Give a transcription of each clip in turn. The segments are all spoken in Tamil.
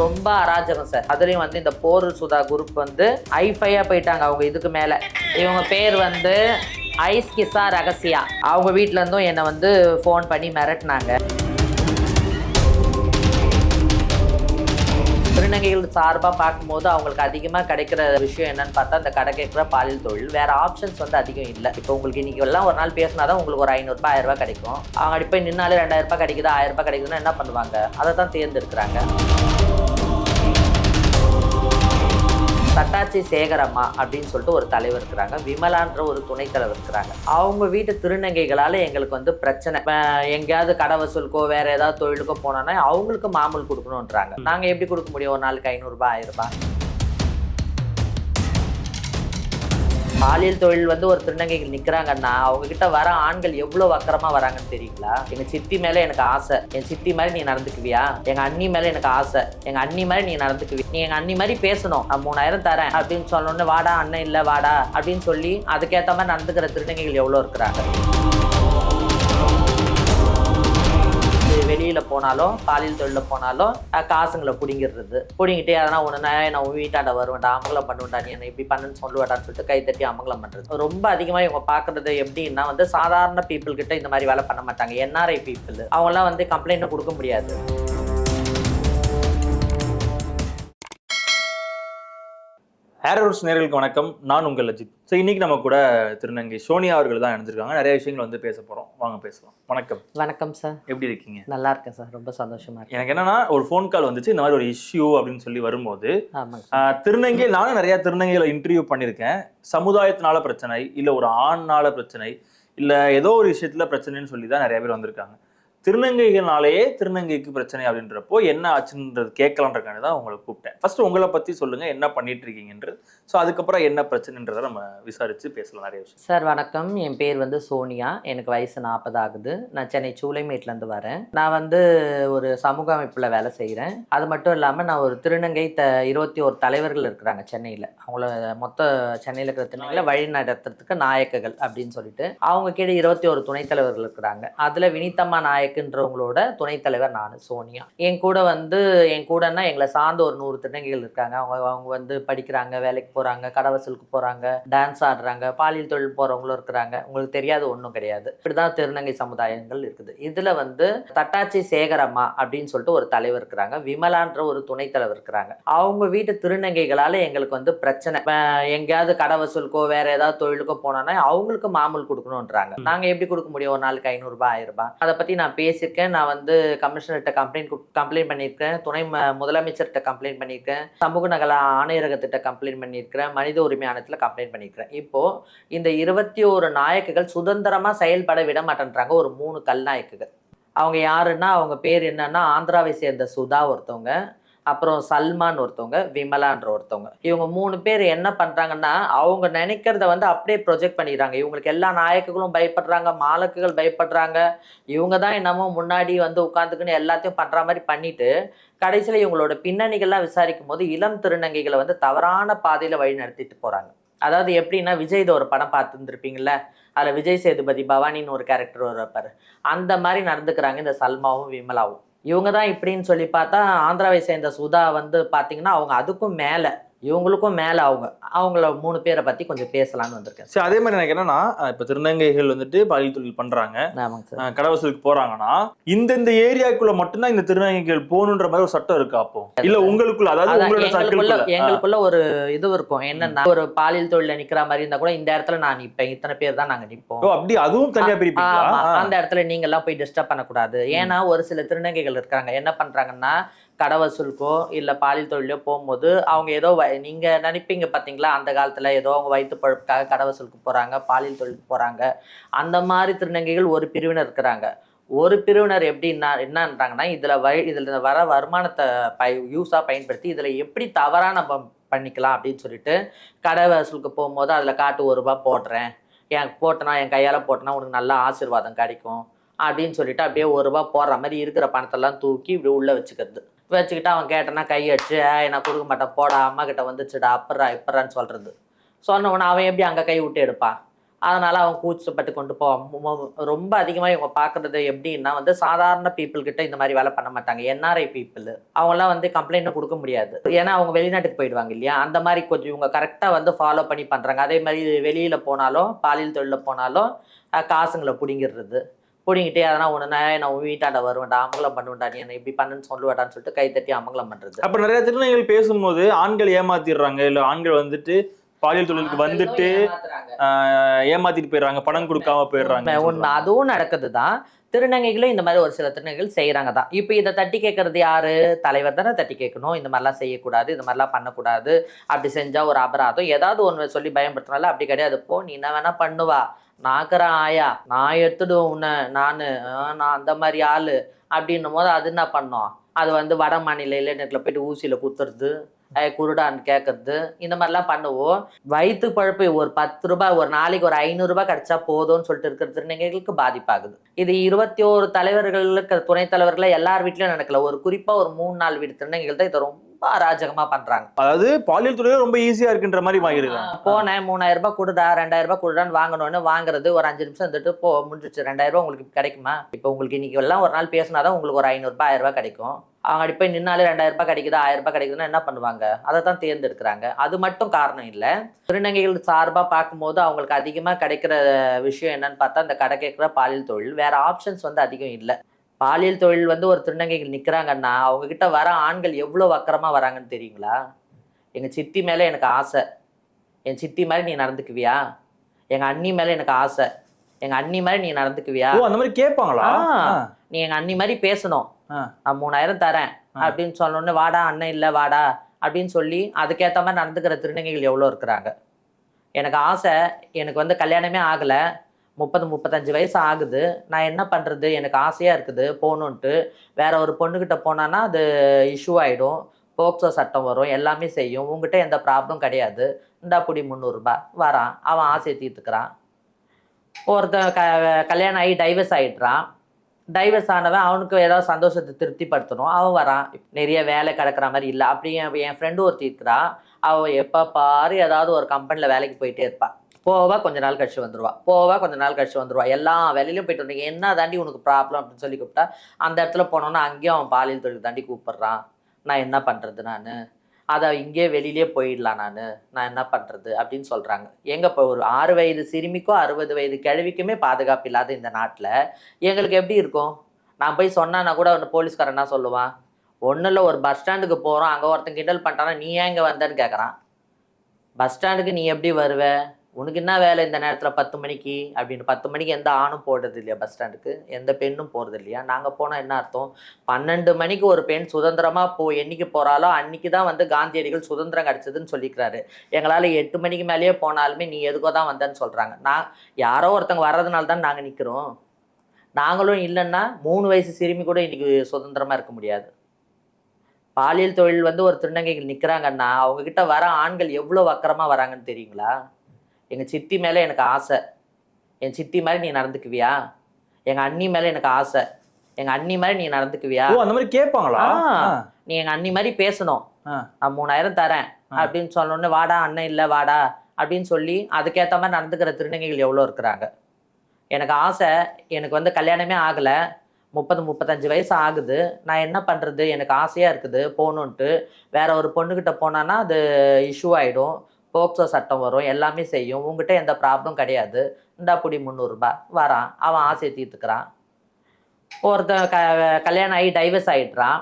ரொம்ப அராஜகம் சார். அதுலயும் வந்து இந்த போர் சுதா குரூப் வந்து ஐஃபையா போயிட்டாங்க அவங்க இதுக்கு மேல. இவங்க பேர் வந்து ஐஸ் கிசா ரகசியா. அவங்க வீட்டிலேருந்தும் இருந்தும் என்னை வந்து ஃபோன் பண்ணி மிரட்டினாங்க. திருநங்கைகள் சார்பாக பார்க்கும்போது அவங்களுக்கு அதிகமாக கிடைக்கிற விஷயம் என்னன்னு பார்த்தா அந்த கடை கேட்குற பாலியல் தொழில். வேறு ஆப்ஷன்ஸ் வந்து அதிகம் இல்லை. இப்போ உங்களுக்கு இன்றைக்கி எல்லாம் ஒரு நாள் பேசினா தான் உங்களுக்கு ஒரு ஐநூறுரூபா ஆயிரரூபா கிடைக்கும். அவங்க அப்படி போய் நின்னாலே ரெண்டாயிரம் ரூபாய் கிடைக்குது ஆயிரம் கிடைக்குதுன்னா என்ன பண்ணுவாங்க? அதை தான் தேர்ந்தெடுக்கிறாங்க. தட்டாச்சி சேகரம்மா அப்படின்னு சொல்லிட்டு ஒரு தலைவர் இருக்கிறாங்க. விமலான்ற ஒரு துணைத் தலைவர் இருக்கிறாங்க. அவங்க வீட்டு திருநங்கைகளால் எங்களுக்கு வந்து பிரச்சனை. எங்கேயாவது கடை வசூலுக்கோ வேற ஏதாவது தொழிலுக்கோ போனோன்னா அவங்களுக்கு மாமூல் கொடுக்கணுன்றாங்க நாங்கள் எப்படி கொடுக்க முடியும்? ஒரு நாளுக்கு ஐநூறுரூபா ஆயிரம் ரூபாய்? பாலியல் தொழில் வந்து ஒரு திருநங்கைகள் நிக்கிறாங்கன்னா அவங்க கிட்ட வர ஆண்கள் எவ்வளவு வக்கரமா வராங்கன்னு தெரியுங்களா? எங்க சித்தி மேல எனக்கு ஆசை. என் சித்தி மாதிரி நீ நடந்துக்குவியா? எங்க அண்ணி மேல எனக்கு ஆசை. எங்க அண்ணி மாதிரி நீ நடந்துக்குவி. நீ எங்க அண்ணி மாதிரி பேசணும். நான் மூணாயிரம் தரேன் அப்படின்னு சொன்னோன்னு வாடா அண்ணன் இல்ல வாடா அப்படின்னு சொல்லி அதுக்கேத்த மாதிரி நடந்துக்கிற திருநங்கைகள் எவ்வளவு இருக்கிறாங்க? வெளியில போனாலும் பாலியல் தொழில போனாலும் காசுங்களை பிடிங்கிடுறது. பிடிங்கிட்டு எதனா ஒன்று நான் உன் வீட்டாண்ட வருவேன்டா அமங்கலம் பண்ணுவேன்டா நீ என்ன இப்படி பண்ணுன்னு சொல்லுவேடான்னு சொல்லிட்டு கை தட்டி அமங்கலம் பண்றது. ரொம்ப அதிகமாக இவங்க பார்க்குறது எப்படின்னா வந்து சாதாரண பீப்புள் கிட்ட இந்த மாதிரி வேலை பண்ண மாட்டாங்க. என்ஆர்ஐ பீப்புள் அவங்களாம் வந்து கம்ப்ளைண்ட் கொடுக்க முடியாது. ஹேரோஸ் நேர்களுக்கு வணக்கம். நான் உங்கள் அஜித். ஸோ இன்னைக்கு நம்ம கூட திருநங்கை சோனியா அவர்கள் தான் இணைஞ்சிருக்காங்க. நிறைய விஷயங்கள் வந்து பேச போறோம். வாங்க பேசலாம். வணக்கம். வணக்கம் சார் எப்படி இருக்கீங்க? நல்லா இருக்கேன் சார் ரொம்ப சந்தோஷமா இருக்கேன் எனக்கு என்னன்னா ஒரு ஃபோன் கால் வந்துச்சு. இந்த மாதிரி ஒரு இஷ்யூ அப்படின்னு சொல்லி வரும்போது திருநங்கை நானும் நிறைய திருநங்கைகளை இன்டர்வியூ பண்ணியிருக்கேன். சமுதாயத்தினால பிரச்சனை இல்லை ஒரு ஆண்னால பிரச்சனை இல்லை ஏதோ ஒரு விஷயத்துல பிரச்சனைன்னு சொல்லி தான் நிறைய பேர் வந்திருக்காங்க. திருநங்கைகள்னாலேயே திருநங்கைக்கு பிரச்சனை அப்படின்றப்போ என்ன ஆச்சுன்றது கேட்கலான்றக்கான தான் உங்களை கூப்பிட்டேன். ஃபர்ஸ்ட் உங்களை பற்றி சொல்லுங்கள் என்ன பண்ணிட்டு இருக்கீங்கன்றது ஸோ அதுக்கப்புறம் என்ன பிரச்சனைன்றதை நம்ம விசாரித்து பேசலாம் நிறைய விஷயம். சார் வணக்கம். என் பேர் வந்து சோனியா. எனக்கு வயசு நாற்பது ஆகுது. நான் சென்னை சூளைமேட்லேருந்து வரேன். நான் வந்து ஒரு சமூக அமைப்பில் வேலை செய்கிறேன் அது மட்டும் இல்லாமல் நான் ஒரு திருநங்கை த இருபத்தி ஒரு தலைவர்கள் இருக்கிறாங்க சென்னையில். அவங்கள மொத்த சென்னையில் இருக்கிற திருநங்கையில் வழி நடத்துறதுக்கு நாயக்கர்கள் அப்படின்னு சொல்லிட்டு அவங்க கீழே இருபத்தி ஒரு துணைத் தலைவர்கள் இருக்கிறாங்க. அதில் வினித்தம்மா நாயக்க இருக்கின்றவங்களோட துணைத் தலைவர் நான் சோனியா. என் கூட வந்து என் கூடன்னா எங்களை சார்ந்த ஒரு நூறு திருநங்கைகள் இருக்காங்க. அவங்க அவங்க வந்து படிக்கிறாங்க வேலைக்கு போகிறாங்க கடை வசூலுக்கு போகிறாங்க டான்ஸ் ஆடுறாங்க பாலியல் தொழில் போகிறவங்களும் இருக்கிறாங்க. உங்களுக்கு தெரியாத ஒன்றும் கிடையாது. இப்படிதான் திருநங்கை சமுதாயங்கள் இருக்குது. இதில் வந்து தட்டாச்சி சேகரம்மா அப்படின்னு சொல்லிட்டு ஒரு தலைவர் இருக்கிறாங்க. விமலான்ற ஒரு துணைத் தலைவர் இருக்கிறாங்க. அவங்க வீட்டு திருநங்கைகளால் எங்களுக்கு வந்து பிரச்சனை. எங்கேயாவது கடை வசூலுக்கோ வேற ஏதாவது தொழிலுக்கோ போனோம்னா அவங்களுக்கு மாமூல் கொடுக்கணுன்றாங்க நாங்கள் எப்படி கொடுக்க முடியும்? ஒரு நாளுக்கு ஐநூறுரூபா ஆயிரம் ரூபாய். அதை பற்றி நான் பேசியிருக்கேன். நான் வந்து கமிஷனர்கிட்ட கம்ப்ளைண்ட் கம்ப்ளைண்ட் பண்ணியிருக்கேன். துணை ம- முதலமைச்சர்கிட்ட கம்ப்ளைண்ட் பண்ணியிருக்கேன். சமூக நகல ஆணையரகத்திட்ட கம்ப்ளைண்ட் பண்ணியிருக்கிறேன். மனித உரிமை ஆணையத்தில் கம்ப்ளைண்ட் பண்ணியிருக்கிறேன். இப்போது இந்த இருபத்தி ஒரு நாயக்குகள் சுதந்திரமாக செயல்பட விட மாட்டேன்றாங்க. ஒரு மூணு கல்நாயக்குகள் அவங்க யாருன்னா அவங்க பேர் என்னன்னா ஆந்திராவை சேர்ந்த சுதா ஒருத்தவங்க. அப்புறம் சல்மான் ஒருத்தவங்க விமலான்ற ஒருத்தவங்க. இவங்க மூணு பேர் என்ன பண்ணுறாங்கன்னா அவங்க நினைக்கிறத வந்து அப்படியே ப்ரொஜெக்ட் பண்ணிடுறாங்க இவங்களுக்கு எல்லா நாயக்குகளும் பயப்படுறாங்க மாலக்குகள் பயப்படுறாங்க. இவங்க தான் என்னமோ முன்னாடி வந்து உட்காந்துக்குன்னு எல்லாத்தையும் பண்ணுற மாதிரி பண்ணிட்டு கடைசியில் இவங்களோட பின்னணிகள்லாம் விசாரிக்கும் போது இளம் திருநங்கைகளை வந்து தவறான பாதையில் வழி நடத்திட்டு போகிறாங்க அதாவது எப்படின்னா விஜய் ஒரு படம் பார்த்துருந்துருப்பீங்கள அதில் விஜய் சேதுபதி பவானின்னு ஒரு கேரக்டர் வருவார் அந்த மாதிரி நடந்துக்கிறாங்க இந்த சல்மாவும் விமலாவும். இவங்க தான் இப்படின்னு சொல்லி பார்த்தா ஆந்திராவை சேர்ந்த சுதா வந்து பார்த்தீங்கன்னா அவங்க அதுக்கும் மேலே இவங்களுக்கும் மேலே அவங்க அவங்கள மூணு பேரை பற்றி கொஞ்சம் பேசலாம்னு வந்திருக்கேன். சரி அதே மாதிரி எனக்கு என்னன்னா இப்ப திருநங்கைகள் வந்துட்டு பாலியல் தொழில் பண்றாங்க. ஆமாங்க சார். அஹ், கடை வசூலுக்கு போறாங்கன்னா இந்தந்த ஏரியாக்குள்ள மட்டும்தான் இந்த திருநங்கைகள் போகணுன்ற மாதிரி ஒரு சட்டம் இருக்கா அப்போ? இல்ல உங்களுக்குள்ள அதாவது எங்களுக்குள்ள எங்களுக்குள்ள ஒரு இது இருக்கும். என்னன்னா ஒரு பாலியல் தொழில நிக்கிற மாதிரி இருந்தா கூட இந்த இடத்துல நான் நிப்பேன். இத்தனை பேர் தான் நாங்க நிப்போம். ஓ அப்படி அதுவும் தனியா பிரிப்பீங்களா? ஆமா. ஆ. அந்த இடத்துல நீங்க எல்லாம் போய் டிஸ்டர்ப் பண்ணக்கூடாது. ஏன்னா ஒரு சில திருநங்கைகள் இருக்காங்க. என்ன பண்றாங்கன்னா கடை வசூலுக்கோ இல்லை பாலியல் தொழிலோ போகும்போது அவங்க ஏதோ வ- நினைப்பீங்க பார்த்தீங்களா அந்த காலத்தில் ஏதோ அவங்க வயிற்று பழப்புக்காக கடை வசூலுக்கு போகிறாங்க பாலியல் தொழிலுக்கு போகிறாங்க அந்த மாதிரி திருநங்கைகள் ஒரு பிரிவினர் இருக்கிறாங்க. ஒரு பிரிவினர் எப்படின்னா என்னன்றாங்கன்னா இதில் வ இதில் வர வருமானத்தை பய யூஸாக பயன்படுத்தி இதில் எப்படி தவறாக நம்ம பண்ணிக்கலாம் அப்படின்னு சொல்லிட்டு கடை வசூலுக்கு போகும்போது அதில் காட்டு ஒரு ரூபாய் போடுறேன். என் போட்டனா என் கையால் போட்டனா உனக்கு நல்ல ஆசீர்வாதம் கிடைக்கும் அப்படின்னு சொல்லிட்டு அப்படியே ஒரு ரூபா போடுற மாதிரி இருக்கிற பணத்தெல்லாம் தூக்கி இப்படி உள்ளே வச்சுக்கிறது. வச்சுக்கிட்டு அவன் கேட்டனா கை அடிச்சு நான் கொடுக்க மாட்டேன் போடா அம்மா கிட்ட வந்துச்சுடா அப்புறா இப்பறான்னு சொல்றது. சொன்ன உடனே அவன் எப்படி அங்கே கை விட்டு எடுப்பான்? அதனால அவன் கூச்சப்பட்டு கொண்டு போவான் ரொம்ப அதிகமாக இவங்க பார்க்குறது எப்படின்னா வந்து சாதாரண பீப்புள்கிட்ட இந்த மாதிரி வேலை பண்ண மாட்டாங்க. என்ஆர்ஐ பீப்புள் அவங்களாம் வந்து கம்ப்ளைண்ட் கொடுக்க முடியாது. ஏன்னா அவங்க வெளிநாட்டுக்கு போயிடுவாங்க இல்லையா? அந்த மாதிரி கொஞ்சம் இவங்க கரெக்டாக வந்து ஃபாலோ பண்ணி பண்ணுறாங்க அதே மாதிரி வெளியில் போனாலும் பாலியல் தொழிலில் போனாலும் காசுங்களை பிடிங்கிடுறது. பிடிங்கிட்டே அதனால் ஒன்று நான் உன் வீட்டாண்ட வருவேன்டா அமங்கலம் பண்ணுவேன்டா நீ என்ன இப்படி பண்ணுன்னு சொல்லுவேடான்னு சொல்லிட்டு கை தட்டி அமங்கலம் பண்ணுறது அப்ப நிறைய திருநங்கைகள் பேசும்போது ஆண்கள் ஏமாத்திடுறாங்க. இல்ல ஆண்கள் வந்துட்டு பாலியல் தொழிலுக்கு வந்துட்டு ஏமாத்திட்டு போயிடுறாங்க பணம் கொடுக்காம போயிடுறாங்க உண்மை. அதுவும் நடக்குது தான் திருநங்கைகளும் இந்த மாதிரி ஒரு சில திருநங்கைகள் செய்கிறாங்க தான். இப்போ இதை தட்டி கேட்கறது யாரு? தலைவர் தானே தட்டி கேட்கணும். இந்த மாதிரிலாம் செய்யக்கூடாது இந்த மாதிரிலாம் பண்ணக்கூடாது. அப்படி செஞ்சா ஒரு அபராதம். ஏதாவது ஒன்று சொல்லி பயன்படுத்தினால அப்படி கிடையாது. போ நீ என்ன வேணா பண்ணுவா. நாக்கிற ஆயா நான் எடுத்துடுவேன் உன்னை நான் நான் அந்த மாதிரி ஆளு. அப்படின்னும் போது அது என்ன பண்ணோம்? அது வந்து வட மாநில இளைஞர்களை போயிட்டு ஊசியில் குத்துறது குருடான்னு கேட்கறது இந்த மாதிரிலாம் பண்ணுவோம். வயிற்று பழப்பு ஒரு பத்து ரூபாய் ஒரு நாளைக்கு ஒரு ஐநூறுரூபா கிடைச்சா போதும்னு சொல்லிட்டு இருக்கிற திருநங்கைகளுக்கு பாதிப்பாகுது. இது இருபத்தி ஒரு தலைவர்களுக்கு துணைத் தலைவர்கள் எல்லார் வீட்லையும் நடக்கல ஒரு குறிப்பா ஒரு மூணு நாலு வீடு திருநங்கைகள் தான் இதை ரொம்ப அராஜகமா பண்றாங்க. அதாவது பாலியல் தொழில் ரொம்ப ஈஸியா இருக்குன்ற மாதிரி வாங்கிருக்காங்க போனேன் மூணாயிரம் ரூபாய் கொடுடா ரெண்டாயிரம் ரூபாய் கொடுடான்னு வாங்கணும்னு வாங்குறது ஒரு அஞ்சு நிமிஷம் இருந்துட்டு போ முடிஞ்சிச்சு ரெண்டாயிரம் ரூபாய் உங்களுக்கு கிடைக்குமா? இப்போ உங்களுக்கு இன்னைக்கு எல்லாம் ஒரு நாள் பேசினாதான் உங்களுக்கு ஒரு ஐநூறுபா ஆயிரம் ரூபாய் கிடைக்கும். அவங்க அப்படி போய் நின்னாலே ரெண்டாயிரம் ரூபாய் கிடைக்குது ஆயிரம் ரூபாய் கிடைக்குதுன்னா என்ன பண்ணுவாங்க? அதை தான் தேர்ந்தெடுக்கிறாங்க. அது மட்டும் காரணம் இல்லை. திருநங்கைகள் சார்பாக பார்க்கும்போது அவங்களுக்கு அதிகமாக கிடைக்கிற விஷயம் என்னன்னு பார்த்தா இந்த கடை கேட்குற பாலியல் தொழில். வேற ஆப்ஷன்ஸ் வந்து அதிகம் இல்லை. பாலியல் தொழில் வந்து ஒரு திருநங்கைகள் நிற்கிறாங்கன்னா அவங்க கிட்ட வர ஆண்கள் எவ்வளோ வக்கரமாக வராங்கன்னு தெரியுங்களா? எங்கள் சித்தி மேலே எனக்கு ஆசை. என் சித்தி மாதிரி நீ நடந்துக்குவியா? எங்கள் அண்ணி மேலே எனக்கு ஆசை. எங்கள் அண்ணி மாதிரி நீ நடந்துக்குவியா? அந்த மாதிரி கேட்பாங்களா. நீ எங்கள் அண்ணி மாதிரி பேசணும். நான் மூணாயிரம் தரேன். அப்படின்னு சொன்னோடனே வாடா அண்ணன் இல்லை வாடா அப்படின்னு சொல்லி அதுக்கேற்ற மாதிரி நடந்துக்கிற திருநங்கைகள் எவ்வளோ இருக்கிறாங்க? எனக்கு ஆசை எனக்கு வந்து கல்யாணமே ஆகலை. முப்பது முப்பத்தஞ்சு வயசு ஆகுது. நான் என்ன பண்ணுறது எனக்கு ஆசையாக இருக்குது. போகணுன்ட்டு. வேற ஒரு பொண்ணுக்கிட்ட போனான்னா அது இஷ்யூ ஆகிடும் போக்சோ சட்டம் வரும். எல்லாமே செய்யும். உங்ககிட்ட எந்த ப்ராப்ளம் கிடையாது. இந்தா புடி முந்நூறுரூபா வரான். அவன் ஆசையை தீர்த்துக்கிறான். ஒருத்தன் க கல்யாணம் ஆகி டைவர்ஸ் ஆகிடுறான் டைவர்ஸ் ஆனவன் அவனுக்கு ஏதாவது சந்தோஷத்தை திருப்திப்படுத்தணும். அவன் வரான். நிறைய வேலை கிடக்குற மாதிரி இல்லை. அப்படி என் ஃப்ரெண்டு ஒருத்தி இருக்கிறா. அவள் எப்போ பாரு ஏதாவது ஒரு கம்பெனியில் வேலைக்கு போயிட்டே இருப்பாள் போவா கொஞ்ச நாள் கழிச்சு வந்துடுவா போவா கொஞ்ச நாள் கழிச்சு வந்துருவா. எல்லா வேலையிலும் போயிட்டு வந்தீங்க. என்ன தாண்டி உனக்கு ப்ராப்ளம் அப்படின்னு சொல்லி கூப்பிட்டா அந்த இடத்துல போனோன்னா அங்கேயும் அவன் பாலியல் தொழில் தாண்டி கூப்பிட்றான். நான் என்ன பண்ணுறது நான்? அதை இங்கேயே வெளியிலே போயிடலாம் நான். நான் என்ன பண்ணுறது அப்படின்னு சொல்கிறாங்க எங்கே இப்போ ஒரு ஆறு வயது சிறுமிக்கோ அறுபது வயது கிழவிக்குமே பாதுகாப்பு இல்லாத இந்த நாட்டில் எங்களுக்கு எப்படி இருக்கும்? நான் போய் சொன்னான்னா கூட அவன் போலீஸ்காரன் என்ன சொல்லுவான்? ஒன்றும் இல்லை ஒரு பஸ் ஸ்டாண்டுக்கு போகிறோம் அங்கே ஒருத்தன் கிண்டல் பண்ணிட்டானா நீ ஏன் இங்கே வந்தேன்னு கேட்குறான் பஸ் ஸ்டாண்டுக்கு நீ எப்படி வருவ? உனக்கு என்ன வேலை இந்த நேரத்தில் பத்து மணிக்கு? அப்படின்னு பத்து மணிக்கு எந்த ஆணும் போடுறது இல்லையா பஸ் ஸ்டாண்டுக்கு எந்த பெண்ணும் போகிறது இல்லையா? நாங்கள் போனால் என்ன அர்த்தம்? பன்னெண்டு மணிக்கு ஒரு பெண் சுதந்திரமாக போ என்னைக்கு போகிறாலோ அன்னைக்கு தான் வந்து காந்தியடிகள் சுதந்திரம் கிடச்சதுன்னு சொல்லிக்கிறாரு. எங்களால் எட்டு மணிக்கு மேலேயே போனாலுமே நீ எதுக்கோ தான் வந்தேன்னு சொல்கிறாங்க நான் யாரோ ஒருத்தங்க வர்றதுனால தான் நாங்கள் நிற்கிறோம் நாங்களும் இல்லைன்னா மூணு வயசு சிறுமி கூட இன்றைக்கி சுதந்திரமாக இருக்க முடியாது. பாலியல் தொழில் வந்து ஒரு திருநங்கைகள் நிற்கிறாங்கன்னா அவங்கக்கிட்ட வர ஆண்கள் எவ்வளோ வக்கரமாக வராங்கன்னு தெரியுங்களா? எங்கள் சித்தி மேலே எனக்கு ஆசை. என் சித்தி மாதிரி நீ நடந்துக்குவியா? எங்கள் அண்ணி மேலே எனக்கு ஆசை. எங்கள் அண்ணி மாதிரி நீ நடந்துக்குவியா? அந்த மாதிரி கேட்பாங்களா. நீ எங்கள் அண்ணி மாதிரி பேசணும். நான் மூணாயிரம் தரேன். அப்படின்னு சொன்னோடனே வாடா அண்ணன் இல்லை வாடா. அப்படின்னு சொல்லி அதுக்கேற்ற மாதிரி நடந்துக்கிற திருநங்கைகள் எவ்வளோ இருக்கிறாங்க? எனக்கு ஆசை எனக்கு வந்து கல்யாணமே ஆகலை. முப்பது முப்பத்தஞ்சு வயசு ஆகுது. நான் என்ன பண்ணுறது எனக்கு ஆசையாக இருக்குது போகணுன்ட்டு. வேற ஒரு பொண்ணுக்கிட்ட போனான்னா அது இஷ்யூ ஆகிடும் போக்சோ சட்டம் வரும் எல்லாமே செய்யும். உங்ககிட்ட எந்த ப்ராப்ளம் கிடையாது. இந்தா புடி முந்நூறுரூபா வரான். அவன் ஆசையை தீர்த்துக்கிறான். ஒருத்தன் க கல்யாணம் ஆகி டைவர்ஸ் ஆகிடுறான்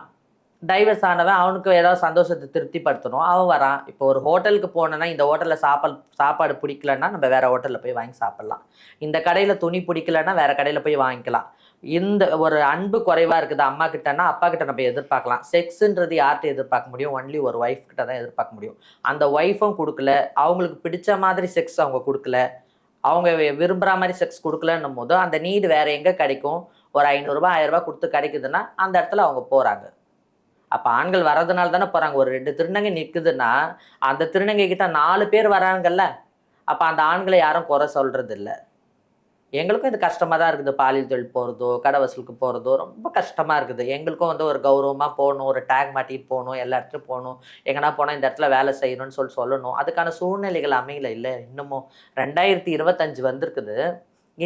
டைவர்ஸ் ஆனவன் அவனுக்கு ஏதாவது சந்தோஷத்தை திருப்திப்படுத்தணும். அவன் வரான். இப்போ ஒரு ஹோட்டலுக்கு போனேன்னா இந்த ஹோட்டலில் சாப்பாடு சாப்பாடு பிடிக்கலன்னா நம்ம வேறு ஹோட்டலில் போய் வாங்கி சாப்பிட்லாம். இந்த கடையில் துணி பிடிக்கலன்னா வேறு கடையில் போய் வாங்கிக்கலாம். இந்த ஒரு அன்பு குறைவாக இருக்குது அம்மா கிட்டனா அப்பா கிட்ட நம்ம எதிர்பார்க்கலாம். செக்ஸுன்றது யார்கிட்ட எதிர்பார்க்க முடியும்? ஒன்லி ஒரு ஒய்ஃப் கிட்ட தான் எதிர்பார்க்க முடியும். அந்த ஒய்ஃபும் கொடுக்கல. அவங்களுக்கு பிடிச்ச மாதிரி செக்ஸ் அவங்க கொடுக்கல. அவங்க விரும்புகிற மாதிரி செக்ஸ் கொடுக்கலன்னும் போது அந்த நீடு வேற எங்கே கிடைக்கும்? ஒரு ஐநூறுரூபா ஆயிரரூபா கொடுத்து கிடைக்குதுன்னா அந்த இடத்துல அவங்க போகிறாங்க அப்போ ஆண்கள் வர்றதுனால தானே போகிறாங்க ஒரு ரெண்டு திருநங்கை நிற்குதுன்னா அந்த திருநங்கை கிட்ட நாலு பேர் வராங்கல்ல அப்போ அந்த ஆண்களை யாரும் குறை சொல்கிறது இல்லை எங்களுக்கும் இது கஷ்டமாக தான் இருக்குது. பாலியல் தொழில் போகிறதோ கடை வசூலுக்கு போகிறதோ ரொம்ப கஷ்டமாக இருக்குது. எங்களுக்கும் வந்து ஒரு கௌரவமாக போகணும் ஒரு டேக் மாட்டிட்டு போகணும் எல்லா இடத்துலையும் போகணும். எங்கன்னா போனால் இந்த இடத்துல வேலை செய்யணும்னு சொல்லி சொல்லணும். அதுக்கான சூழ்நிலைகள் அமையல இல்லை. இன்னமும் ரெண்டாயிரத்தி இருபத்தஞ்சு வந்திருக்குது.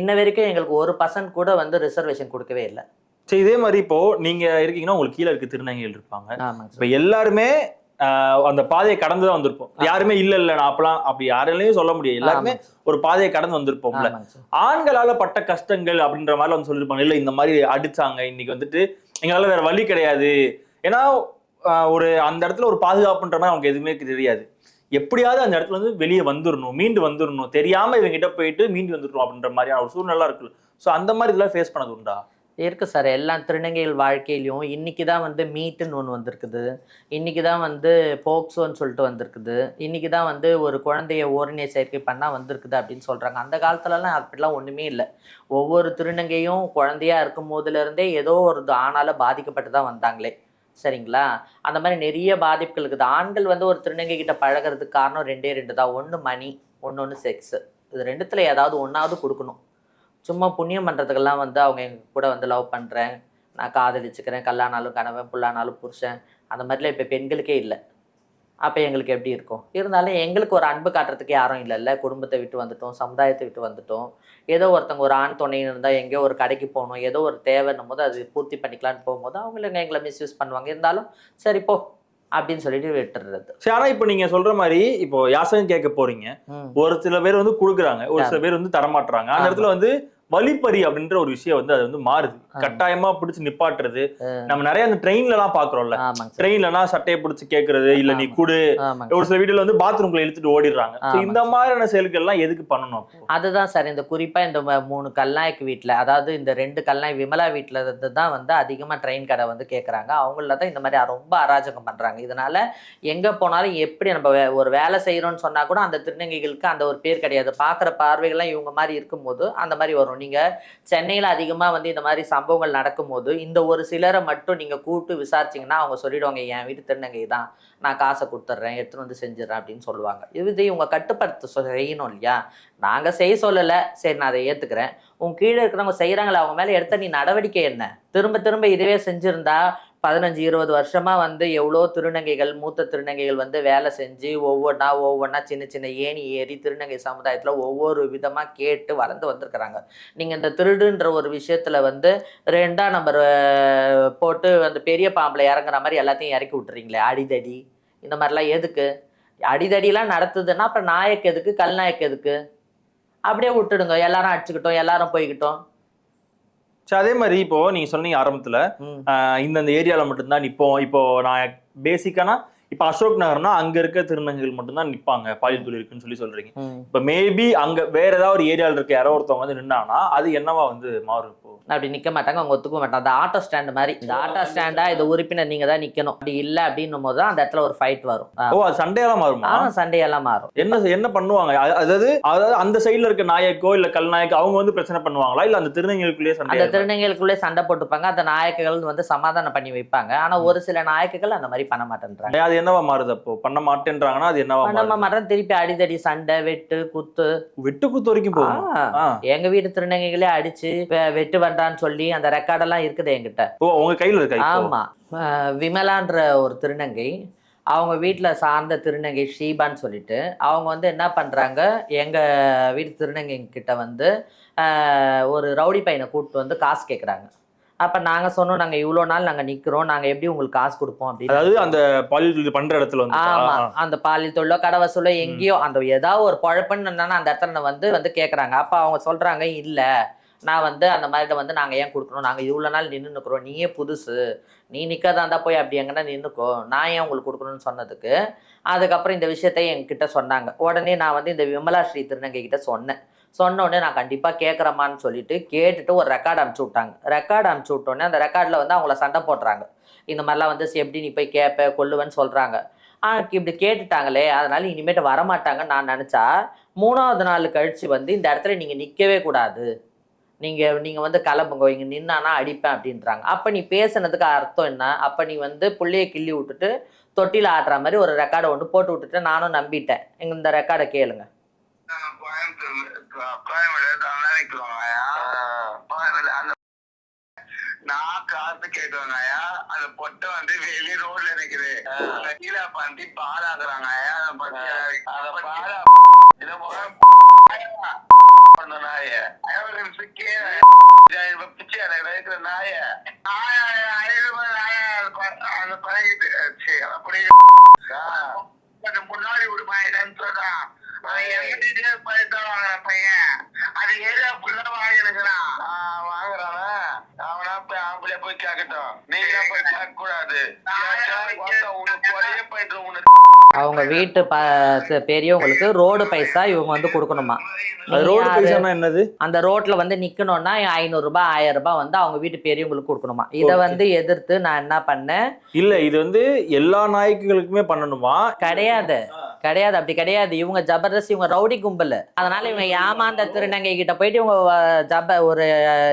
இன்ன வரைக்கும் எங்களுக்கு ஒரு பர்சன்ட் கூட வந்து ரிசர்வேஷன் கொடுக்கவே இல்லை. சரி இதே மாதிரி இப்போ நீங்க இருக்கீங்கன்னா உங்களுக்கு கீழே இருக்க திருநங்கைகள் இருப்பாங்க. இப்ப எல்லாருமே அந்த பாதையை கடந்து தான் வந்திருப்போம் யாருமே இல்ல இல்ல நான் அப்பலாம் அப்படி யாராலையும் சொல்ல முடியாது. எல்லாருமே ஒரு பாதையை கடந்து வந்திருப்போம்ல. ஆண்களால பட்ட கஷ்டங்கள் அப்படின்ற மாதிரி வந்து சொல்லியிருப்பாங்க. இல்ல இந்த மாதிரி அடிச்சாங்க. இன்னைக்கு வந்துட்டு எங்களால வேற வழி கிடையாது. ஏன்னா ஒரு அந்த இடத்துல ஒரு பாதுகாப்புன்ற மாதிரி அவங்க எதுவுமே தெரியாது. எப்படியாவது அந்த இடத்துல வந்து வெளியே வந்துடணும் மீண்டு வந்துடணும் தெரியாம இவங்க கிட்ட போயிட்டு மீண்டு வந்துடணும் அப்படின்ற மாதிரியான ஒரு சூழ்நிலை இருக்குல்ல. சோ அந்த மாதிரி இதெல்லாம் ஃபேஸ் பண்ணது உண்டா? இருக்குது சார். எல்லா திருநங்கைகள் வாழ்க்கையிலையும் இன்றைக்கி தான் வந்து மீட்டுன்னு ஒன்று வந்திருக்குது. இன்றைக்கி தான் வந்து போக்சோன்னு சொல்லிட்டு வந்திருக்குது. இன்றைக்கி தான் வந்து ஒரு குழந்தைய ஓரினை சேர்க்கை பண்ணால் வந்திருக்குது அப்படின்னு சொல்கிறாங்க அந்த காலத்துலலாம் அப்படிலாம் ஒன்றுமே இல்லை. ஒவ்வொரு திருநங்கையும் குழந்தையாக இருக்கும் போதுலேருந்தே ஏதோ ஒரு ஆணால் பாதிக்கப்பட்டு தான் வந்தாங்களே. சரிங்களா? அந்த மாதிரி நிறைய பாதிப்புகள் இருக்குது. ஆண்கள் வந்து ஒரு திருநங்கை கிட்ட பழகுறதுக்கு காரணம் ரெண்டே ரெண்டு தான். ஒன்று மணி ஒன்று ஒன்று செக்ஸு இது ரெண்டுத்தில் ஏதாவது ஒன்றாவது கொடுக்கணும். சும்மா புண்ணியம் பண்ணுறதுக்கெல்லாம் வந்து அவங்க எங்க கூட வந்து லவ் பண்ணுறேன் நான் காதலிச்சுக்கிறேன். கல்யாணாலும் கணவன் புல்லானாலும் புருஷன். அந்த மாதிரிலாம் இப்போ பெண்களுக்கே இல்லை. அப்போ எங்களுக்கு எப்படி இருக்கும்? இருந்தாலும் எங்களுக்கு ஒரு அன்பு காட்டுறதுக்கு யாரும் இல்லைல்ல குடும்பத்தை விட்டு வந்துட்டோம் சமுதாயத்தை விட்டு வந்துட்டோம். ஏதோ ஒருத்தவங்க ஒரு ஆண் துணைன்னு இருந்தால் எங்கேயோ ஒரு கடைக்கு போகணும். ஏதோ ஒரு தேவைன்னும் போது அது பூர்த்தி பண்ணிக்கலான்னு போகும்போது அவங்களும் எங்களை மிஸ்யூஸ் பண்ணுவாங்க. இருந்தாலும் சரி போ அப்படின்னு சொல்லிட்டு விட்டுறது. சரி ஆனா இப்போ நீங்க சொல்ற மாதிரி இப்போ யாசகம் கேட்க போறீங்க. ஒரு சில பேர் வந்து கொடுக்குறாங்க. ஒரு சில பேர் வந்து தரமாட்டுறாங்க அந்த. இடத்துல வந்து வழிப்பறி அப்படின்ற ஒரு விஷயம் வந்து அது வந்து மாறுது. கட்டாயமா பிடிச்சு நிப்பாட்டுறது. நம்ம நிறைய அந்த ட்ரெயின்ல எல்லாம் பாக்குறோம்ல ட்ரெயின்லனா சட்டையை பிடிச்சு கேக்குறது இல்ல நீ. குடு. ஒரு சில வீடுல வந்து பாத்ரூம்குள்ள இழுத்துட்டு ஓடிடுறாங்க. இந்த மாதிரியான செயல்கள் எல்லாம் எதுக்கு பண்ணணும்? அதுதான் சார். இந்த குறிப்பா இந்த மூணு கல்லாய்க்கு வீட்டில் அதாவது இந்த ரெண்டு கல்லாய் விமலா வீட்டில் இருந்து தான் வந்து அதிகமாக ட்ரெயின் கடை வந்து கேட்குறாங்க அவங்கள தான் இந்த மாதிரி ரொம்ப அராஜகம் பண்ணுறாங்க இதனால எங்கே போனாலும் எப்படி நம்ம ஒரு வேலை செய்கிறோம்னு சொன்னா கூட அந்த திருநங்கைகளுக்கு அந்த ஒரு பேர் கிடையாது. பார்க்குற பார்வைகள்லாம் இவங்க மாதிரி இருக்கும்போது அந்த மாதிரி வரும். நீங்கள் சென்னையில் அதிகமாக வந்து இந்த மாதிரி சம்பவங்கள் நடக்கும்போது இந்த ஒரு சிலரை மட்டும் நீங்கள் கூப்பிட்டு விசாரிச்சிங்கன்னா அவங்க சொல்லிடுவாங்க என் வீட்டு திருநங்கை தான். நான் காசை கொடுத்துட்றேன். எடுத்துன்னு வந்து செஞ்சிடறேன் அப்படின்னு சொல்லுவாங்க. இது இவங்க கட்டுப்படுத்த செய்யணும் இல்லையா? நாங்கள் செய்ய சொல்லலை. சரி நான் அதை ஏற்றுக்கிறேன் உன் கீழே இருக்கிறவங்க செய்கிறாங்களே அவங்க மேலே எடுத்த நீ நடவடிக்கை என்ன? திரும்ப திரும்ப இதுவே செஞ்சுருந்தா பதினஞ்சு இருபது வருஷமாக வந்து எவ்வளோ திருநங்கைகள் மூத்த திருநங்கைகள் வந்து வேலை செஞ்சு ஒவ்வொன்றா ஒவ்வொன்றா சின்ன சின்ன ஏணி ஏறி திருநங்கை சமுதாயத்தில் ஒவ்வொரு விதமாக கேட்டு வளர்ந்து வந்திருக்கிறாங்க. நீங்கள் இந்த திருடுன்ற ஒரு விஷயத்தில் வந்து ரெண்டாம் நம்பர் போட்டு அந்த பெரிய பாம்பில் இறங்குற மாதிரி எல்லாத்தையும் இறக்கி விட்டுறீங்களே அடிதடி. இந்த மாதிரிலாம் எதுக்கு? அடிதடிலாம் நடத்துதுன்னா அப்புறம் நாயக்கு எதுக்கு? கல்நாயக்கு எதுக்கு? அப்படியே விட்டுடுங்க. எல்லாரும் அடிச்சுக்கிட்டோம் எல்லாரும் போய்கிட்டோம் சரி அதே மாதிரி இப்போ நீங்க சொன்னீங்க ஆரம்பத்துல இந்தந்த ஏரியால மட்டும்தான் நிப்போம் இப்போ நான் பேசிக்கானா இப்போ அசோக் நகர்னா அங்க இருக்க திருநங்கைகள் மட்டும்தான் நிப்பாங்க பாலியல் தொழில் இருக்குன்னு சொல்லி சொல்றீங்க. ம். இப்ப மேபி அங்க வேற ஏதாவது ஒரு ஏரியால இருக்க யாரோ ஒருத்தவங்க வந்து நின்னாங்கன்னா அது என்னவா வந்து மாறும் இப்போ? அப்படி நிக்க மாட்டாங்க அவங்க ஒத்துக்க மாட்டாங்க. அந்த ஆட்டோ ஸ்டாண்ட் மாதிரி இந்த ஆட்டோ ஸ்டாண்டா இந்த உறுப்பினர் நீங்க தான் நிக்கணும். அப்படி இல்ல அப்படின்னும் போது தான் அந்த இடத்துல ஒரு ஃபைட் வரும். ஓ அது சண்டையெல்லாம் மாறுமா? ஆ சண்டையெல்லாம் மாறும். என்ன என்ன பண்ணுவாங்க? அதாவது அதாவது அந்த சைடுல இருக்க நாயக்கோ இல்ல கல் நாயக்கோ அவங்க வந்து பிரச்சனை பண்ணுவாங்களா? இல்ல அந்த திருநங்கைகளுக்குள்ளேயே சண்டை அந்த? திருநங்கைகளுக்குள்ளே சண்டை போட்டுப்பாங்க அந்த நாயக்குகள் வந்து சமாதானம் பண்ணி வைப்பாங்க. ஆனா ஒரு சில நாயக்குகள் அந்த மாதிரி பண்ண மாட்டேன்றாங்க. அது என்னவா மாறுது அப்போ? பண்ண மாட்டேன்றாங்கன்னா அது என்னவா நம்ம மட்டும் திருப்பி அடிதடி சண்டை வெட்டு குத்து. வெட்டு குத்து வரைக்கும் போகும். எங்க வீட்டு திருநங்கைகளே அடிச்சு வெட்டு வேண்டான்னு சொல்லி அந்த ரெக்கார்டெல்லாம் இருக்குது என்கிட்ட. ஓ உங்க கையில இருக்கா? ஆமா. விமலான்ற ஒரு திருநங்கை அவங்க வீட்டில் சார்ந்த திருநங்கை ஷீபான்னு சொல்லிட்டு அவங்க வந்து என்ன பண்ணுறாங்க எங்கள் வீட்டு திருநங்கை கிட்ட வந்து ஒரு ரவுடி பையனை கூப்பிட்டு வந்து காசு கேட்குறாங்க அப்போ நாங்கள் சொன்னோம் நாங்கள் இவ்வளோ நாள் நாங்கள் நிற்கிறோம் நாங்கள் எப்படி உங்களுக்கு காசு கொடுப்போம் அப்படின்னு. அதாவது அந்த பாலியல் தொழில் பண்ற இடத்துல வந்து ஆமா அந்த பாலியல் தொழிலோ கடை வசூலோ எங்கேயோ அந்த ஏதாவது ஒரு என்னன்னா அந்த இடத்துல வந்து வந்து கேக்குறாங்க. அப்ப அவங்க சொல்றாங்க இல்ல நான் வந்து அந்த மாதிரி வந்து நாங்க ஏன் கொடுக்கணும்? நாங்க இவ்வளவு நாள் நின்று நிற்கிறோம் நீயே புதுசு. நீ நிக்காதா இருந்தா போய் அப்படி எங்கன்னா நின்னுக்கோ. நான் ஏன் உங்களுக்கு கொடுக்கணும்னு சொன்னதுக்கு? அதுக்கப்புறம் இந்த விஷயத்தை என்கிட்ட சொன்னாங்க. உடனே நான் வந்து இந்த விமலா ஸ்ரீ திருநங்கை கிட்ட சொன்னேன். சொன்ன உடனே நான் கண்டிப்பாக கேட்குறமான்னு சொல்லிட்டு கேட்டுட்டு ஒரு ரெக்கார்டு அனுப்பிச்சு விட்டாங்க. ரெக்கார்டு அனுப்பிச்சு விட்டோன்னே அந்த ரெக்கார்டில் வந்து அவங்கள சண்டை போடுறாங்க. இந்த மாதிரிலாம் வந்து எப்படி நீ போய் கேட்ப கொல்லுவேன்னு சொல்கிறாங்க ஆ இப்படி கேட்டுட்டாங்களே அதனால இனிமேட்டு வரமாட்டாங்கன்னு நான் நினச்சா மூணாவது நாள் கழிச்சு வந்து இந்த இடத்துல நீங்கள் நிற்கவே கூடாது. நீங்கள் நீங்கள் வந்து கிளம்புங்க இங்கே நின்னானா அடிப்பேன் அப்படின்றாங்க. அப்போ நீ பேசுனதுக்கு அர்த்தம் என்ன? அப்போ நீ வந்து பிள்ளைய கிள்ளி விட்டுட்டு தொட்டியில் ஆடுற மாதிரி ஒரு ரெக்கார்டை ஒன்று போட்டு விட்டுட்டு நானும் நம்பிட்டேன். இந்த ரெக்கார்டை கேளுங்க. கோயம்புத்தூர் கோயம்பேடு நினைக்கிறோங்கய்யா கோயம்பேடு அந்த நான் காசு கேட்டுவாங்கய்யா அந்த பொட்டை வந்து வெளி ரோட்ல நிக்குது கீழே பண்ணி பாலாக்குறாங்கய்யா அந்த பத்தி அதை பாலா இதை நாய ஒரு நிமிஷம் கேளு பிச்சை எனக்கு அந்த பழகிட்டு சரி அப்படி முன்னாடி விடுமா என்னன்னு சொல்றான் அவன் எங்க டீட்டெயில் பண்ணிட்டு வாங்குறான் பையன். அது ஏரியா ஃபுல்லா வாங்கிருக்கிறான் வாங்குறானா? அவனா போய் ஆம்பளை போய் கேட்கட்டும் நீங்க போய் கேட்க கூடாது கேட்டா உனக்கு ஒரே போயிட்டு உனக்கு அவங்க வீட்டு பெரியவங்களுக்கு ரோடு பைசா இவங்க வந்து கொடுக்கணுமா? ரோடு? பைசானா என்னது? அந்த ரோட்ல வந்து நிக்கணும்னா ஐநூறு ரூபாய் ஆயிரம் ரூபாய் வந்து அவங்க வீட்டு பெரியவங்களுக்கு கொடுக்கணுமா? இதை. வந்து எதிர்த்து நான் என்ன பண்ணேன்? இல்ல இது வந்து எல்லா நாய்க்குகளுக்குமே பண்ணணுமா? கிடையாது. கிடையாது அப்படி கிடையாது இவங்க ஜபர்தஸ்த் இவங்க ரவுடி கும்பல் அதனால இவங்க ஏமாந்த திருநங்கை கிட்ட போயிட்டு இவங்க ஜப ஒரு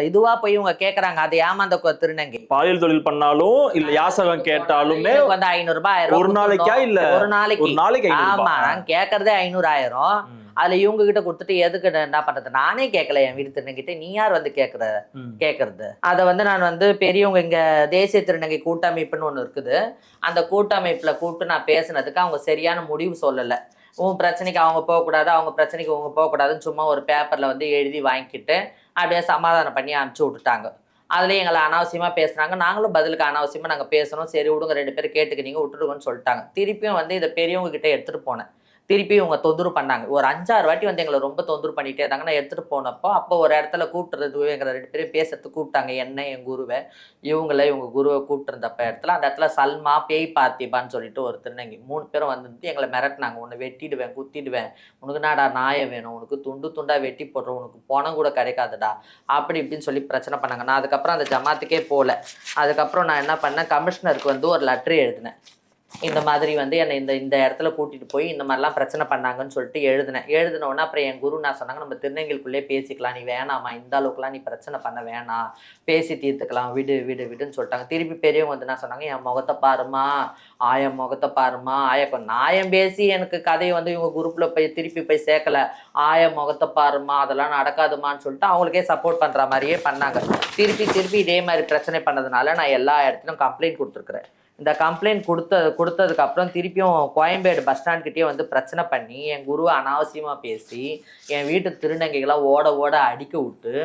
இதுவா போய் இவங்க கேக்குறாங்க அது ஏமாந்த திருநங்கை பாலியல் தொழில் பண்ணாலும் இல்ல யாசகம் கேட்டாலுமே வந்து ஐநூறு ரூபாய் ஒரு நாளைக்கா. இல்ல ஒரு நாளைக்கு ஒரு நாளைக்கு ஆமா. நான் கேக்குறதே ஐநூறு ஆயிரம். அதுல இவங்க கிட்ட கொடுத்துட்டு எதுக்கு நான் என்ன பண்றது? நானே கேட்கல என் வீடு திருநங்கிட்ட நீ யார் வந்து கேக்குற? ம். கேட்கறது அதை வந்து நான் வந்து பெரியவங்க இங்க தேசிய திருநங்கை கூட்டமைப்புன்னு ஒன்று இருக்குது. அந்த கூட்டமைப்புல கூப்பிட்டு நான் பேசுனதுக்கு அவங்க சரியான முடிவு சொல்லலை. உன் பிரச்சனைக்கு அவங்க போகக்கூடாது அவங்க பிரச்சனைக்கு அவங்க போகக்கூடாதுன்னு சும்மா ஒரு பேப்பர்ல வந்து எழுதி வாங்கிக்கிட்டு அப்படியே சமாதானம் பண்ணி அனுப்பிச்சு விட்டுட்டாங்க. அதுலேயும் எங்களை அனாவசியமாக பேசுனாங்க நாங்களும் பதிலுக்கு அனாவசியமாக நாங்கள் பேசணும். சரி விடுங்க. ரெண்டு பேரும் கேட்டுக்கினீங்க விட்டுடுங்கன்னு சொல்லிட்டாங்க. திருப்பியும் வந்து இதை பெரியவங்க கிட்ட எடுத்துகிட்டு போனேன். திருப்பி இவங்க தொந்தரவு பண்ணாங்க. ஒரு அஞ்சாறு வாட்டி வந்து எங்களை ரொம்ப தொந்தரவு பண்ணிட்டே இருந்தாங்க. நான் எடுத்துகிட்டு போனப்போ அப்போ ஒரு இடத்துல கூப்பிட்டுறது எங்களை ரெண்டு பேரும் பேசுறதுக்கு கூப்பிட்டாங்க. என்ன என் குருவை. இவங்கள இவங்க குருவை கூப்பிட்டுருந்தப்ப இடத்துல அந்த இடத்துல சல்மா பேய் பார்த்திபான்னு சொல்லிட்டு ஒரு திருநங்கி மூணு பேரும் வந்து எங்களை மிரட்டினாங்க. உன்னை வெட்டிடுவேன் குத்திடுவேன். உனக்கு நாடா நாயம் வேணும்? உனக்கு துண்டு துண்டா வெட்டி போடுறோம் உனக்கு பணம் கூட கிடைக்காதுடா. அப்படி இப்படின்னு சொல்லி பிரச்சனை பண்ணாங்க. நான் அதுக்கப்புறம் அந்த ஜமாத்துக்கே போகல. அதுக்கப்புறம் நான் என்ன பண்ணேன்? கமிஷனருக்கு வந்து ஒரு லெட்ரு எழுதினேன். இந்த மாதிரி வந்து என்னை இந்த இந்த இடத்துல கூட்டிட்டு போய் இந்த மாதிரிலாம் பிரச்சனை பண்ணாங்கன்னு சொல்லிட்டு எழுதினேன். எழுதின அப்புறம் என் குரு நான் சொன்னாங்க நம்ம திருநெல்வேலிக்குள்ளே பேசிக்கலாம் நீ வேணாமா இந்த அளவுக்குலாம் நீ பிரச்சனை பண்ண வேணாம். பேசி தீர்த்துக்கலாம் விடு விடு விடுன்னு சொல்லிட்டாங்க. திருப்பி பெரியவங்க வந்து என்ன சொன்னாங்க என் முகத்தை பாருமா ஆயம் முகத்தை பாருமா ஆய நாயம் பேசி எனக்கு கதையை வந்து இவங்க குரூப்பில் போய் திருப்பி போய் சேர்க்கல. ஆய முகத்தை பாருமா அதெல்லாம் நடக்காதுமான்னு சொல்லிட்டு அவங்களுக்கே சப்போர்ட் பண்ணுற மாதிரியே பண்ணாங்க. திருப்பி திருப்பி இதே மாதிரி பிரச்சனை பண்ணதுனால நான் எல்லா இடத்துலையும் கம்ப்ளைண்ட் கொடுத்துருக்குறேன். இந்த கம்ப்ளைண்ட் கொடுத்த கொடுத்ததுக்கு அப்புறம் திருப்பியும் கோயம்பேடு பஸ் ஸ்டாண்ட்கிட்டே வந்து பிரச்சனை பண்ணி என் குருவை அனாவசியமாக பேசி என் வீட்டு திருநங்கைகளை ஓட ஓட அடிக்க விட்டு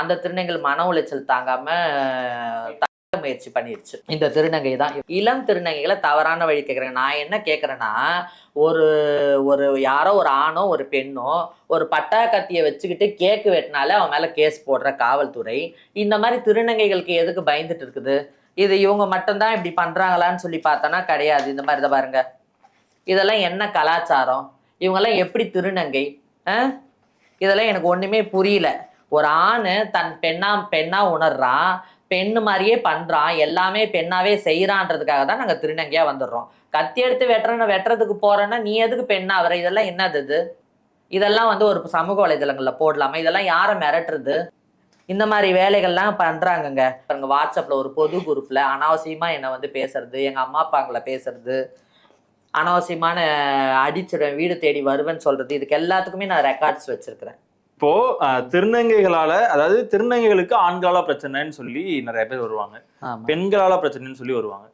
அந்த திருநங்கைகள் மன உளைச்சல் தாங்காமல் முயற்சி பண்ணிருச்சு. இந்த திருநங்கை தான். இளம் திருநங்கைகளை தவறான வழி கேட்குறேன் நான் என்ன கேட்குறேன்னா ஒரு ஒரு யாரோ ஒரு ஆணோ ஒரு பெண்ணோ ஒரு பட்டா கத்தியை வச்சுக்கிட்டு கேக்கு வெட்டினாலே அவன் மேலே கேஸ் போடுற காவல்துறை. இந்த மாதிரி திருநங்கைகளுக்கு எதுக்கு பயந்துட்டு இருக்குது? இது இவங்க மட்டும்தான் இப்படி பண்றாங்களான்னு சொல்லி பார்த்தோன்னா கிடையாது. இந்த மாதிரி தான் பாருங்க. இதெல்லாம் என்ன கலாச்சாரம்? இவங்கெல்லாம் எப்படி திருநங்கை? ஆ? இதெல்லாம் எனக்கு ஒண்ணுமே புரியல. ஒரு ஆண் தன் பெண்ணா பெண்ணா உணர்றான் பெண்ணு மாதிரியே பண்றான் எல்லாமே பெண்ணாவே செய்யறான்றதுக்காக தான் நாங்க திருநங்கையா வந்துடுறோம். கத்தி எடுத்து வெட்டுறன வெட்டுறதுக்கு போறேன்னா நீ எதுக்கு பெண்ணா வர இதெல்லாம் என்னது இது? இதெல்லாம் வந்து ஒரு சமூக வலைதளங்களில் போடலாமா? இதெல்லாம் யாரை மிரட்டுறது? இந்த மாதிரி வேலைகள்லாம் பண்றாங்கங்க. பாருங்க வாட்ஸ்அப்ல ஒரு பொது குரூப்ல அனாவசியமா என்னை வந்து பேசுறது எங்க அம்மா அப்பாங்களை பேசுறது அனாவசியமான அடிச்சிடுவேன் வீடு தேடி வருவேன்னு சொல்றது இதுக்கு எல்லாத்துக்குமே நான் ரெக்கார்ட்ஸ் வச்சிருக்கிறேன். இப்போ திருநங்கைகளால அதாவது திருநங்கைகளுக்கு ஆண்களால பிரச்சனைன்னு சொல்லி நிறைய பேர் வருவாங்க. பெண்களால பிரச்சனைன்னு சொல்லி வருவாங்க.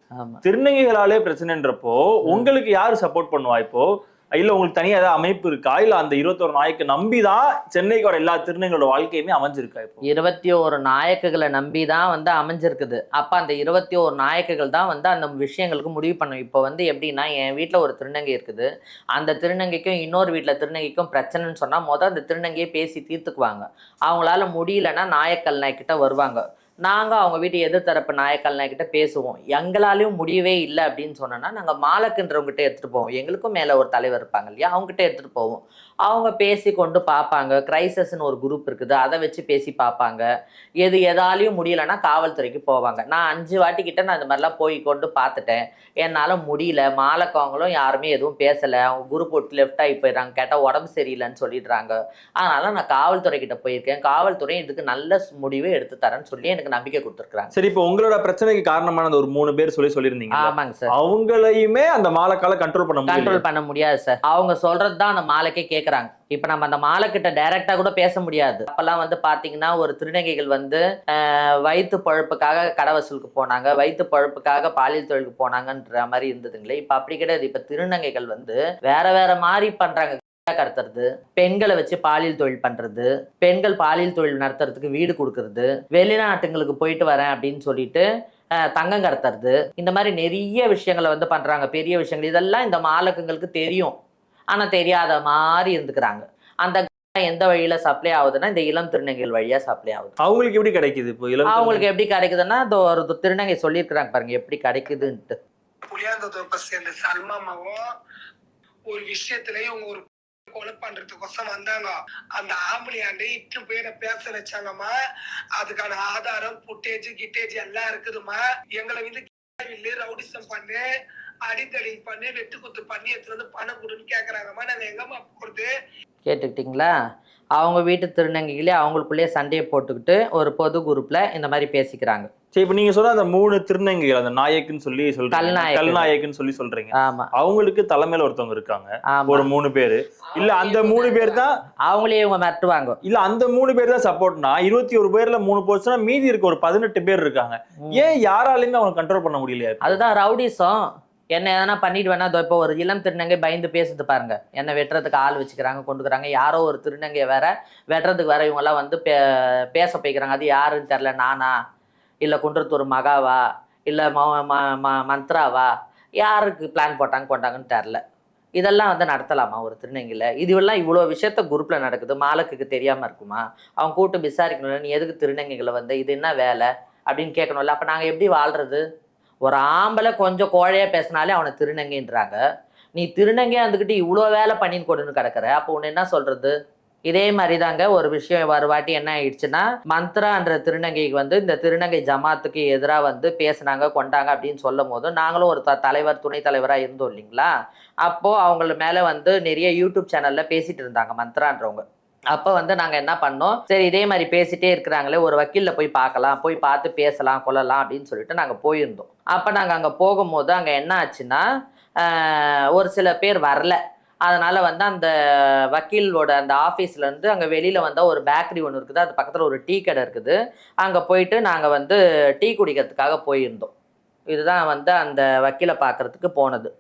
திருநங்கைகளாலே பிரச்சனைன்றப்போ உங்களுக்கு யாரு சப்போர்ட் பண்ணுவா இப்போ? இல்ல உங்களுக்கு தனியா ஏதாவது அமைப்பு இருக்கா? இல்ல அந்த இருபத்தோரு நாயக்கு நம்பி தான் சென்னைக்கு வர எல்லா திருநங்களோட வாழ்க்கையுமே அமைஞ்சிருக்கா இப்போ? இருபத்தி ஒரு நாயக்குகளை நம்பி தான் வந்து அமைஞ்சிருக்குது. அப்போ அந்த இருபத்தி ஒரு நாயக்குகள் தான் வந்து அந்த விஷயங்களுக்கு முடிவு பண்ணும். இப்போ வந்து எப்படின்னா என் வீட்டில் ஒரு திருநங்கை இருக்குது. அந்த திருநங்கைக்கும் இன்னொரு வீட்டில் திருநங்கைக்கும் பிரச்சனைன்னு சொன்னால் மொதல் அந்த திருநங்கையை பேசி தீர்த்துக்குவாங்க. அவங்களால முடியலன்னா நாயக்கல் நாய்க்கிட்ட வருவாங்க. நாங்கள் அவங்க வீட்டு எதிர்த்தரப்பு நாயக்கல் நாய்க்கிட்ட பேசுவோம். எங்களாலையும் முடியவே இல்லை அப்படின்னு சொன்னோன்னா நாங்கள் மாலக்குன்றவங்ககிட்ட எடுத்துகிட்டு போவோம். எங்களுக்கும் மேலே ஒரு தலைவர் இருப்பாங்க இல்லையா அவங்ககிட்ட எடுத்துகிட்டு போவோம். அவங்க பேசி கொண்டு பார்ப்பாங்க கிரைசஸ்ன்னு ஒரு குரூப் இருக்குது. அதை வச்சு பேசி பார்ப்பாங்க எது எதாலையும் முடியலைன்னா காவல்துறைக்கு போவாங்க. நான் அஞ்சு வாட்டிக்கிட்ட நான் இந்த மாதிரிலாம் போய் கொண்டு பார்த்துட்டேன். என்னால் முடியல. மாலக்கவங்களும் யாருமே எதுவும் பேசலை. அவங்க குரூப் விட்டு லெஃப்ட் ஆகி போயிடுறாங்க. கேட்டால் உடம்பு சரியில்லைன்னு சொல்லிடுறாங்க. அதனால் நான் காவல்துறை கிட்ட போயிருக்கேன். காவல்துறை இதுக்கு நல்ல முடிவு எடுத்து தரேன்னு சொல்லி எனக்கு எனக்கு நம்பிக்கை கொடுத்துருக்காங்க சரி இப்போ உங்களோட பிரச்சனைக்கு காரணமான அந்த ஒரு மூணு பேர் சொல்லி சொல்லியிருந்தீங்க ஆமாங்க சார். அவங்களையுமே அந்த மாலக்கால கண்ட்ரோல் பண்ண கண்ட்ரோல் பண்ண முடியாது சார். அவங்க சொல்றது தான் அந்த மாலைக்கே கேக்குறாங்க. இப்ப நம்ம அந்த மாலை கிட்ட டைரக்டா கூட பேச முடியாது. அப்பெல்லாம் வந்து பாத்தீங்கன்னா ஒரு திருநங்கைகள் வந்து வயிற்று பழப்புக்காக கடை வசூலுக்கு போனாங்க. வயிற்று பழப்புக்காக பாலியல் தொழிலுக்கு போனாங்கன்ற மாதிரி இருந்ததுங்களே. இப்ப அப்படி கிடையாது. இப்ப திருநங்கைகள் வந்து வேற வேற மாதிரி பண்றாங்க. கடத்துறது பெண்களை வச்சு பாலியல் தொழில் பண்றது பெண்கள் பாலியல் தொழில் நடத்துறதுக்கு வீடு கொடுக்கறது வெளிநாட்டுங்களுக்கு போயிட்டு வரேன் அப்படின்னு சொல்லிட்டு தங்கம் கடத்துறது இந்த மாதிரி நிறைய விஷயங்களை வந்து பண்றாங்க பெரிய விஷயங்கள். இதெல்லாம் இந்த மாலக்குங்களுக்கு தெரியும். ஆனா தெரியாத மாதிரி இருந்துக்கிறாங்க. அந்த எந்த வழியில சப்ளை ஆகுதுன்னா இந்த இளம் திருநங்கைகள் வழியா சப்ளை ஆகுது. அவங்களுக்கு எப்படி கிடைக்குது இப்போ இளம் அவங்களுக்கு எப்படி கிடைக்குதுன்னா இந்த ஒரு திருநங்கை சொல்லியிருக்கிறாங்க பாருங்க எப்படி கிடைக்குதுன்ட்டு. புளியாந்தோப்பை சேர்ந்த சல்மாமாவும் ஒரு விஷயத்துல இவங்க ஒரு கொலை பண்றதுக்கோசம் வந்தாங்க. அந்த ஆம்பளையாண்டு இட்டு பேரை பேச வச்சாங்கம்மா. அதுக்கான ஆதாரம் புட்டேஜ் கிட்டேஜ் எல்லாம் இருக்குதுமா எங்களை வந்து வில்லு ரவுடிசம் பண்ணு அடித்தடி பண்ணு வெட்டு குத்து பண்ணி எடுத்துட்டு வந்து பணம் கொடுன்னு கேக்குறாங்கம்மா. நாங்க எங்கம்மா போறது? கேட்டுக்கிட்டீங்களா? அவங்க வீட்டு திருநங்கைகளே அவங்களுக்குள்ளேயே சண்டையை போட்டுக்கிட்டு ஒரு பொது குரூப்ல இந்த மாதிரி பேசிக்கிறாங்க. சரி இப்போ நீங்க சொன்ன அந்த மூணு திருநங்கைகள் அந்த நாயக்குன்னு சொல்லி சொல்றீங்க. கல்நாயக்கு. கல்நாயக்குன்னு சொல்லி சொல்றீங்க. ஆமா. அவங்களுக்கு தலைமையில ஒருத்தவங்க இருக்காங்க. ஒரு மூணு பேரு. இல்ல அந்த மூணு பேர் தான் அவங்களே இவங்க மிரட்டுவாங்க. இல்ல அந்த மூணு பேர் தான் சப்போர்ட்னா இருபத்தி ஒரு பேர்ல மூணு போச்சுன்னா மீதி இருக்க ஒரு பதினெட்டு பேர் இருக்காங்க. ஏன் யாராலையுமே அவங்க கண்ட்ரோல் பண்ண முடியலையா இப்போ? அதுதான் ரவுடிசம். என்ன எதனா பண்ணிடுவேன்னா இதோ இப்போ ஒரு இளம் திருநங்கை பயந்து பேசுது பாருங்க. என்ன வெட்டுறதுக்கு ஆள் வச்சுக்கிறாங்க கொண்டுக்கிறாங்க யாரோ ஒரு திருநங்கை வேற வெட்டுறதுக்கு வேற இவங்கெல்லாம் வந்து பே பேச போய்க்கிறாங்க. அது யாருன்னு தெரில நானா? இல்லை குன்றத்தூர் மகாவா? இல்லை ம ம- ம- மந்த்ராவா? யாருக்கு பிளான் போட்டாங்க கொண்டாங்கன்னு தெரில இதெல்லாம் வந்து நடத்தலாமா ஒரு திருநங்கையில்? இதுவெல்லாம் இவ்வளோ விஷயத்த குரூப்பில் நடக்குது. மாலக்குக்கு தெரியாமல் இருக்குமா? அவங்க கூட்டு விசாரிக்கணும்ல நீ எதுக்கு திருநங்கைகளை வந்து இது என்ன வேலை? அப்படின்னு கேட்கணும்ல. அப்போ நாங்கள் எப்படி வாழ்கிறது ஒரு ஆம்பளை கொஞ்சம் கோழையாக பேசினாலே அவனை திருநங்கைன்றாங்க. நீ திருநங்கையா இருந்துக்கிட்டு இவ்வளோ வேலை பண்ணின்னு கொடுன்னு கிடக்குற. அப்போ உன்னை என்ன சொல்கிறது இதே மாதிரி தாங்க ஒரு விஷயம் ஒரு வாட்டி என்ன ஆயிடுச்சுன்னா மந்த்ரான்ற திருநங்கைக்கு வந்து இந்த திருநங்கை ஜமாத்துக்கு எதிராக வந்து பேசுனாங்க கொண்டாங்க அப்படின்னு சொல்லும் போது நாங்களும் ஒரு த- தலைவர் துணைத் தலைவராக இருந்தோம் இல்லைங்களா? அப்போது அவங்கள மேலே வந்து நிறைய யூடியூப் சேனலில் பேசிகிட்டு இருந்தாங்க மந்த்ரான்றவங்க. அப்போ வந்து நாங்கள் என்ன பண்ணோம்? சரி இதே மாதிரி பேசிட்டே இருக்கிறாங்களே ஒரு வக்கீலில் போய் பார்க்கலாம் போய் பார்த்து பேசலாம் கொள்ளலாம் அப்படின்னு சொல்லிட்டு நாங்கள் போயிருந்தோம். அப்போ நாங்கள் அங்கே போகும்போது அங்கே என்ன ஆச்சுன்னா ஒரு சில பேர் வரல. அதனால வந்து அந்த வக்கீலோட அந்த ஆஃபீஸ்ல இருந்து அங்கே வெளியில வந்தால் ஒரு பேக்கரி ஒன்று இருக்குது அது பக்கத்தில் ஒரு டீ கடை இருக்குது. அங்கே போயிட்டு நாங்கள் வந்து டீ குடிக்கிறதுக்காக போயிருந்தோம். இதுதான் வந்து அந்த வக்கீலை பார்க்கறதுக்கு போனது.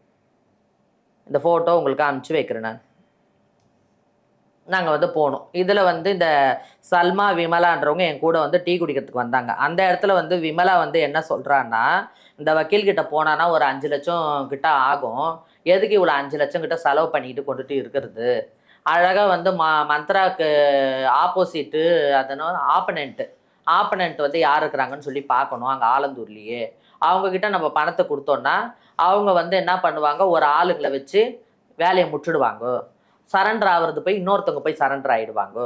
இந்த ஃபோட்டோ உங்களுக்கு அனுப்பிச்சு வைக்கிறேன் நான். நாங்கள் வந்து போனோம். இதில் வந்து இந்த சல்மா விமலான்றவங்க என் கூட வந்து டீ குடிக்கிறதுக்கு வந்தாங்க. அந்த இடத்துல வந்து விமலா வந்து என்ன சொல்கிறான்னா இந்த வக்கீல்கிட்ட போனான்னா ஒரு அஞ்சு லட்சம் கிட்ட ஆகும். எதுக்கு இவ்வளோ அஞ்சு லட்சம் கிட்ட செலவு பண்ணிட்டு கொண்டுட்டு இருக்கிறது? அழகாக வந்து ம மந்த்ராக்கு ஆப்போசிட்டு அதனால் ஆப்பனண்ட்டு ஆப்பனண்ட் வந்து யார் இருக்கிறாங்கன்னு சொல்லி பார்க்கணும் அங்கே ஆலந்தூர்லேயே. அவங்கக்கிட்ட நம்ம பணத்தை கொடுத்தோன்னா அவங்க வந்து என்ன பண்ணுவாங்க? ஒரு ஆளுங்களை வச்சு வேலையை முட்டுடுவாங்க சரண்டர் ஆகிறது போய் இன்னொருத்தவங்க போய் சரண்டர் ஆகிடுவாங்க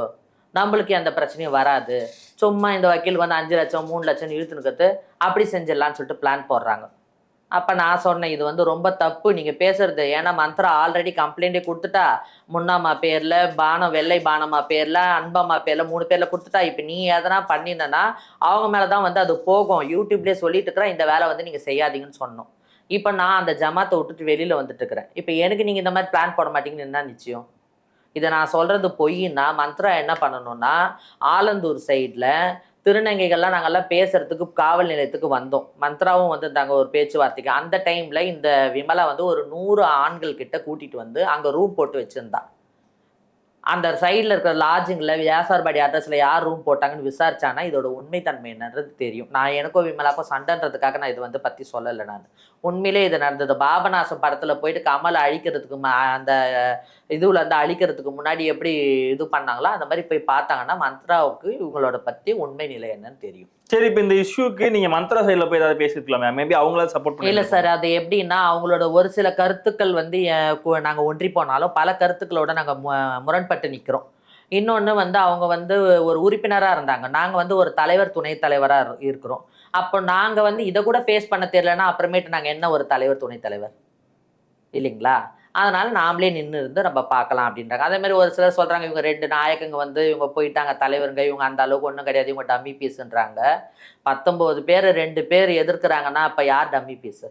நம்மளுக்கு எந்த பிரச்சனையும் வராது. சும்மா இந்த வக்கீல் வந்து அஞ்சு லட்சம் மூணு லட்சம் இழுத்துனுக்கிறது அப்படி செஞ்சிடலான்னு சொல்லிட்டு பிளான் போடுறாங்க. அப்போ நான் சொன்னேன் இது வந்து ரொம்ப தப்பு. நீங்கள் பேசுறது ஏன்னா மந்த்ரா ஆல்ரெடி கம்ப்ளைண்ட்டே கொடுத்துட்டா முன்னாமா பேரில் பானம் வெள்ளை பானம்மா பேரில் அன்பம்மா பேரில் மூணு பேரில் கொடுத்துட்டா இப்போ நீ எதனா பண்ணினா அவங்க மேலே தான் வந்து அது போகும். யூடியூப்லேயே சொல்லிட்டு இருக்கிறேன் இந்த வேலை வந்து நீங்கள் செய்யாதீங்கன்னு சொன்னோம். இப்போ நான் அந்த ஜமாத்தை விட்டுட்டு வெளியில் வந்துட்டு இருக்கிறேன் இப்போ எனக்கு நீங்கள் இந்த மாதிரி பிளான் போட மாட்டீங்கன்னு என்ன நிச்சயம்? இதை நான் சொல்கிறது பொய்ன்னா மந்த்ரா என்ன பண்ணணும்னா ஆலந்தூர் சைடில் திருநங்கைகள்லாம் நாங்கள்லாம் பேசுறதுக்கு காவல் நிலையத்துக்கு வந்தோம். மந்த்ராவும் வந்திருந்தாங்க ஒரு பேச்சுவார்த்தைக்கு. அந்த டைமில் இந்த விமலா வந்து ஒரு நூறு ஆண்கள் கிட்ட கூட்டிகிட்டு வந்து அங்கே ரூம் போட்டு வச்சுருந்தா. அந்த சைடில் இருக்கிற லாட்ஜிங்கில் வியாசார்பாடி அட்ரஸில் யார் ரூம் போட்டாங்கன்னு விசாரிச்சானா இதோட உண்மைத்தன்மை என்னன்றது தெரியும். நான் எனக்கோ விமலாக்கோ சண்டைன்றதுக்காக நான் இது வந்து பற்றி சொல்லலை நான். உண்மையிலே இது நடந்தது. பாபநாசம் படத்தில் போயிட்டு கமலை அழிக்கிறதுக்கு அந்த இதுல இருந்து அழிக்கிறதுக்கு முன்னாடி எப்படி இது பண்ணாங்களோ அந்த மாதிரி போய் பார்த்தாங்கன்னா மந்த்ராவுக்கு இவங்களோட பற்றி உண்மை நிலை என்னன்னு தெரியும். சரி இப்போ இந்த இஷ்யூக்கு நீங்க மந்த்ரா சைடுல போய் ஏதாவது பேசிருக்கலாமே? மேபி அவங்கள சப்போர்ட் பண்ணி இல்லை சார் அது எப்படின்னா அவங்களோட ஒரு சில கருத்துக்கள் வந்து அஹ், கு- நாங்க ஒன்றி போனாலும் பல கருத்துக்களோட நாங்க மு- முரண்பட்டு நிக்கிறோம். இன்னொன்று வந்து அவங்க வந்து ஒரு உறுப்பினராக இருந்தாங்க. நாங்கள் வந்து ஒரு தலைவர் துணைத் தலைவராக இருக்கிறோம். அப்போ நாங்கள் வந்து இதை கூட ஃபேஸ் பண்ண தெரியலன்னா அப்புறமேட்டு நாங்கள் என்ன ஒரு தலைவர் துணைத் தலைவர்? இல்லைங்களா? அதனால் நாமளே நின்று இருந்து நம்ம பார்க்கலாம் அப்படின்றாங்க. அதேமாதிரி ஒரு சிலர் சொல்கிறாங்க இவங்க ரெண்டு நாயக்கங்க வந்து இவங்க போயிட்டாங்க தலைவருங்க இவங்க அந்த அளவுக்கு ஒன்றும் கிடையாது இவங்க டம்மி பீஸுன்றாங்க. பத்தொம்போது பேர் ரெண்டு பேர் எதிர்க்கிறாங்கன்னா அப்போ யார் டம்மி பீஸ்?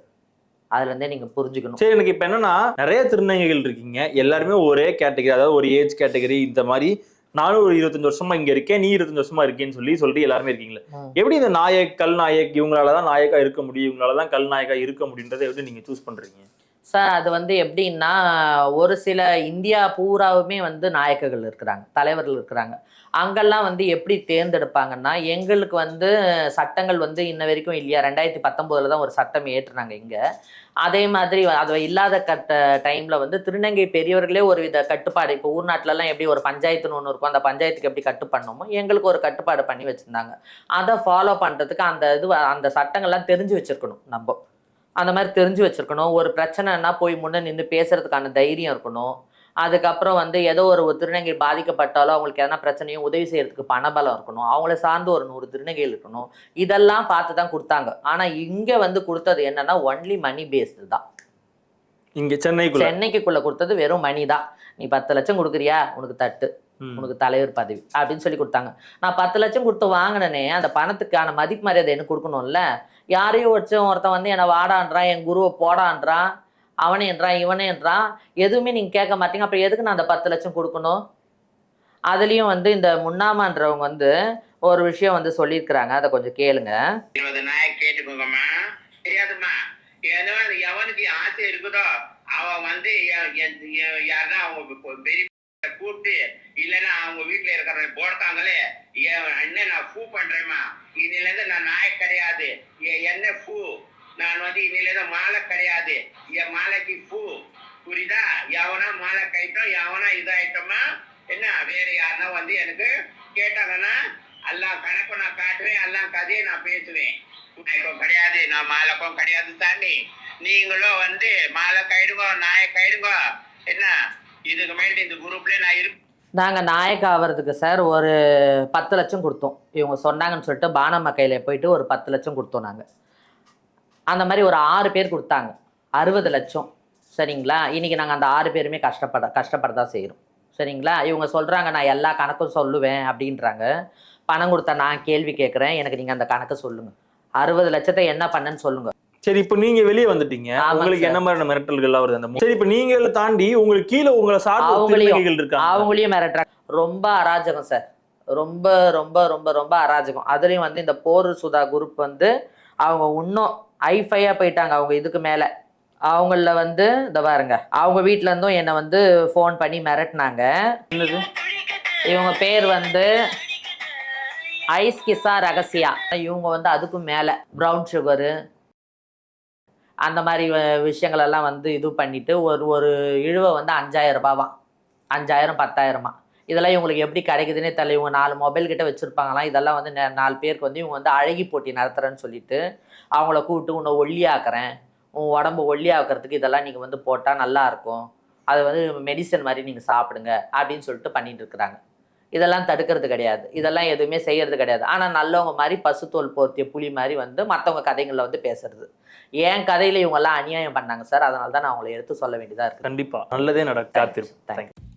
அதுல இருந்தே நீங்க புரிஞ்சுக்கணும். சரி எனக்கு இப்ப என்னன்னா நிறைய திருநங்கைகள் இருக்கீங்க. எல்லாருமே ஒரே கேட்டகரி அதாவது ஒரு ஏஜ் கேட்டகரி இந்த மாதிரி நானும் ஒரு இருபத்தஞ்சு வருஷமா இங்க இருக்கேன் நீ இருபத்தஞ்சு வருஷமா இருக்கேன்னு சொல்லி சொல்லிட்டு எல்லாருமே இருக்கீங்களே. எப்படி இந்த நாயக் கல் நாயக் இவங்களாலதான் நாயக்கா இருக்க முடியும் இவங்களாலதான் கல் நாயக்கா இருக்க முடியுன்றதை எப்படி நீங்க சூஸ் பண்றீங்க? சார் அது வந்து எப்படின்னா ஒரு சில இந்தியா பூராவுமே வந்து நாயக்கர்கள் இருக்கிறாங்க தலைவர்கள் இருக்கிறாங்க. அங்கெல்லாம் வந்து எப்படி தேர்ந்தெடுப்பாங்கன்னா எங்களுக்கு வந்து சட்டங்கள் வந்து இன்ன வரைக்கும் இல்லையா? ரெண்டாயிரத்தி பத்தொம்போதில் தான் ஒரு சட்டம் ஏற்றுனாங்க இங்கே. அதே மாதிரி அது இல்லாத கட்ட டைமில் வந்து திருநங்கை பெரியவர்களே ஒரு வித கட்டுப்பாடு. இப்போ ஊர்நாட்டிலலாம் எப்படி ஒரு பஞ்சாயத்துன்னு ஒன்று இருக்கும் அந்த பஞ்சாயத்துக்கு எப்படி கட்டு பண்ணணுமோ எங்களுக்கு ஒரு கட்டுப்பாடு பண்ணி வச்சுருந்தாங்க. அதை ஃபாலோ பண்ணுறதுக்கு அந்த இது அந்த சட்டங்கள்லாம் தெரிஞ்சு வச்சுருக்கணும் நம்ம. அந்த மாதிரி தெரிஞ்சு வச்சுருக்கணும். ஒரு பிரச்சனைனா போய் முன்னே நின்று பேசுறதுக்கான தைரியம் இருக்கணும். அதுக்கப்புறம் வந்து ஏதோ ஒரு திருநங்கை பாதிக்கப்பட்டாலோ அவங்களுக்கு எதனா பிரச்சனையும் உதவி செய்யறதுக்கு பணபலம் இருக்கணும். அவங்கள சார்ந்து ஒரு நூறு திருநங்கைகள் இருக்கணும். இதெல்லாம் பார்த்து தான் கொடுத்தாங்க. ஆனா இங்க வந்து கொடுத்தது என்னன்னா ஒன்லி மணி பேஸ்டு தான். இங்க சென்னைக்குள்ள? சென்னைக்குள்ள கொடுத்தது வெறும் மணி தான். நீ பத்து லட்சம் கொடுக்குறியா? உனக்கு தட்டு. உனக்கு தலைவர் பதவி. அப்படின்னு சொல்லி கொடுத்தாங்க. நான் பத்து லட்சம் கொடுத்து வாங்கினேனே அந்த பணத்துக்கான மதிப்பு மரியாதை எனக்கு கொடுக்கணும்ல. யாரையும் வச்சு ஒருத்தன் வந்து என்னை வாடான்றான் என் குருவை போடான்றான். அவனை என்றான் அவனேன்றான் இவனேன்றான் எதுவுமே நீங்கள் கேட்க மாட்டீங்க. அப்புறம் எதுக்கு நான் அந்த பத்து லட்சம் கொடுக்கணும்? அதுலேயும் வந்து இந்த முன்னாமான்றவங்க வந்து ஒரு விஷயம் வந்து சொல்லியிருக்கிறாங்க. அதை கொஞ்சம் கேளுங்க. கேட்டுக்கோங்கம்மா. தெரியாதும்மா. ஏன்னா எவனுக்கு ஆசை இருக்குதோ அவன் வந்து யாருன்னா அவங்க பெரிய கூப்பிட்டு இல்லைன்னா அவங்க வீட்டுல இருக்கிற போட்டாங்களே என் அண்ணன் நான் பூ பண்றேம்மா. இதுல இருந்து நான் நாய் கிடையாது. என்ன பூ? நான் வந்து இன்னில இருந்து மாலை கிடையாது என் மாலைக்கு பூ புரியுதா எவனா மாலை கைட்டோம் எவனா இதாயிட்டோமா என்ன வேற யாருன்னா வந்து எனக்கு கேட்டாங்கன்னா எல்லாம் கணக்கு நான் காட்டுவேன் எல்லாம் கதையை நான் பேசுவேன் நாயக்கம் கிடையாது நான் மாலைக்கும் கிடையாது தாண்டி நீங்களும் வந்து மாலை கைடுங்க நாய கைடுங்க என்ன இதுக்கு மேல இந்த குரூப்ல நான் இருப்பேன் நாங்கள் நாயக் ஆகிறதுக்கு சார் ஒரு பத்து லட்சம் கொடுத்தோம். இவங்க சொன்னாங்கன்னு சொல்லிட்டு பானம்மா கையில் போயிட்டு ஒரு பத்து லட்சம் கொடுத்தோம் நாங்கள் அந்த மாதிரி ஒரு ஆறு பேர் கொடுத்தாங்க. அறுபது லட்சம். சரிங்களா? இன்றைக்கி நாங்கள் அந்த ஆறு பேருமே கஷ்டப்பட கஷ்டப்பட தான் செய்கிறோம் சரிங்களா? இவங்க சொல்கிறாங்க நான் எல்லா கணக்கும் சொல்லுவேன் அப்படின்றாங்க. பணம் கொடுத்தா நான் கேள்வி கேட்குறேன் எனக்கு நீங்கள் அந்த கணக்கை சொல்லுங்கள் அறுபது லட்சத்தை என்ன பண்ணேன்னு சொல்லுங்கள் சரி இப்போ நீங்க வெளியே வந்துட்டீங்க. உங்களுக்கு. என்ன மாதிரியான மிரட்டல்கள் வருது அந்த சரி இப்போ நீங்க தாண்டி உங்களுக்கு கீழே உங்களை சார்ந்த அவங்களையும், இருக்காங்க அவங்களையும் மிரட்டுறாங்க. ரொம்ப அராஜகம் சார். ரொம்ப ரொம்ப ரொம்ப ரொம்ப அராஜகம். அதுலேயும் வந்து இந்த போர் சுதா குரூப் வந்து அவங்க இன்னும் ஐஃபையாக போயிட்டாங்க அவங்க இதுக்கு மேலே. அவங்கள வந்து இந்த பாருங்க. அவங்க வீட்ல இருந்தும் என்னை வந்து ஃபோன் பண்ணி மிரட்டினாங்க. இவங்க பேர் வந்து ஐஸ் கிஸ்ஸா ரகசியா. இவங்க வந்து அதுக்கும் மேலே ப்ரௌன் சுகரு அந்த மாதிரி வ- விஷயங்கள் எல்லாம் வந்து இது பண்ணிட்டு ஒரு ஒரு இழுவை வந்து அஞ்சாயிரம் ரூபாவாம் அஞ்சாயிரம் பத்தாயிரமா. இதெல்லாம் இவங்களுக்கு எப்படி கிடைக்குதுன்னே தெரியல. இவங்க நாலு மொபைல் கிட்ட வச்சிருப்பாங்களாம். இதெல்லாம் வந்து நாலு பேருக்கு வந்து இவங்க வந்து அழகி போட்டி நடத்துறேன்னு சொல்லிட்டு அவங்கள கூப்பிட்டு உன்னை ஒல்லியாக்குறேன். உன் உடம்பு ஒல்லியாக்குறதுக்கு இதெல்லாம் நீங்கள் வந்து போட்டால் நல்லா இருக்கும். அது வந்து மெடிசன் மாதிரி நீங்கள் சாப்பிடுங்க அப்படின்னு சொல்லிட்டு பண்ணிட்டு இருக்கிறாங்க. இதெல்லாம் தடுக்கிறது கிடையாது. இதெல்லாம் எதுவுமே செய்யறது கிடையாது. ஆனால் நல்லவங்க மாதிரி பசுத்தோல் போர்த்திய புலி மாதிரி வந்து மற்றவங்க கதைகளில் வந்து பேசுறது. என் கதையில இவங்கெல்லாம் அநியாயம் பண்ணாங்க சார். அதனால தான் நான் அவங்களை எடுத்து சொல்ல வேண்டியதாக இருக்கு கண்டிப்பா. நல்லதே நடக்க காத்திருப்போம். தேங்க்ஸ்